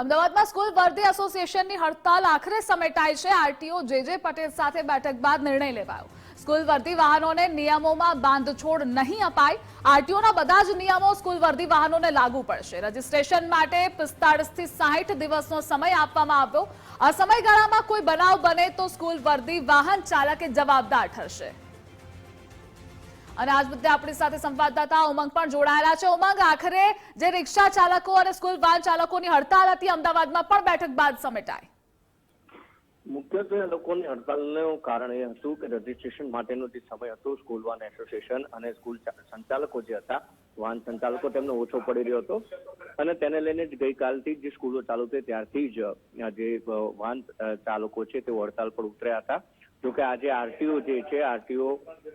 અમદાવાદમાં સ્કૂલ વર્ધી એસોસિએશનની હડતાલ આખરે સમેટાઈ છે. આરટીઓ જેજે પટેલ સાથે બેઠક બાદ નિર્ણય લેવાયો. સ્કૂલ વર્ધી વાહનોને નિયમોમાં બાંધછોડ નહીં અપાય. આરટીઓના બધા જ નિયમો સ્કૂલ વર્ધી વાહનોને લાગુ પડશે. રજીસ્ટ્રેશન માટે પિસ્તાળીસથી સાહીઠ દિવસનો સમય આપવામાં આવ્યો. આ સમયગાળામાં કોઈ બનાવ બને તો સ્કૂલ વર્ધી વાહન ચાલકે જવાબદાર ઠરશે. અને આજ મુદ્દે આપણી સાથે સંવાદદાતા ઉમંગ પણ જોડાયેલા છે. ઉમંગ, આખરે જે રિક્ષા ચાલકો અને સ્કૂલ વાહન ચાલકોની હડતાલ હતી, અમદાવાદમાં પણ બેઠક બાદ સમેટાઈ. મુખ્યત્વે લોકોની હડતાલનું કારણ એ હતું કે રજીસ્ટ્રેશન માટેનો જે સમય હતો સ્કૂલ વાન એસોસિએશન અને સ્કૂલ સંચાલકો જે હતા, વાહન સંચાલકો, તેમનો ઓછો પડી રહ્યો હતો. અને તેને લઈને જ ગઈકાલથી જ સ્કૂલો ચાલુ થઈ ત્યારથી જ જે વાહન ચાલકો છે તેઓ હડતાલ પર ઉતર્યા હતા. જોકે આજે આરટીઓ જે છે, આરટીઓ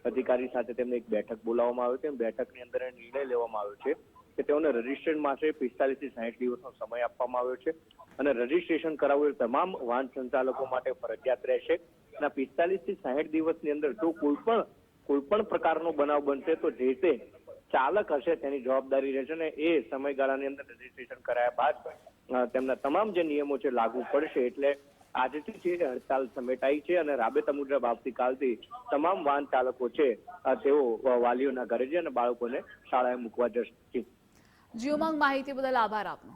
અધિકારી સાથે તેમને એક બેઠક બોલાવવામાં આવી હતી. બેઠકની અંદર નિર્ણય લેવામાં આવ્યો છે કે તેઓને રજીસ્ટ્રેશન માટે પિસ્તાલીસથી સાહીઠ દિવસનો સમય આપવામાં આવ્યો છે. અને રજીસ્ટ્રેશન કરાવવું તમામ વાહન સંચાલકો માટે ફરજિયાત રહેશે. અને પિસ્તાલીસથી સાહીઠ દિવસની અંદર જો કોઈ પણ કોઈ પણ પ્રકારનો બનાવ બનશે તો જે તે ચાલક હશે તેની જવાબદારી રહેશે અને એ સમયગાળાની અંદર રજીસ્ટ્રેશન કરાયા બાદ તેમના તમામ જે નિયમો છે લાગુ પડશે એટલે આજથી છે હડતાલ સમેટાઈ છે અને રાબેતા મુજબ આવતીકાલથી તમામ વાહન ચાલકો છે તેઓ વાલીઓના ઘરે છે અને બાળકોને શાળાએ મૂકવા જશે. જી ઉમંગ માહિતી બદલ આભાર આપનો.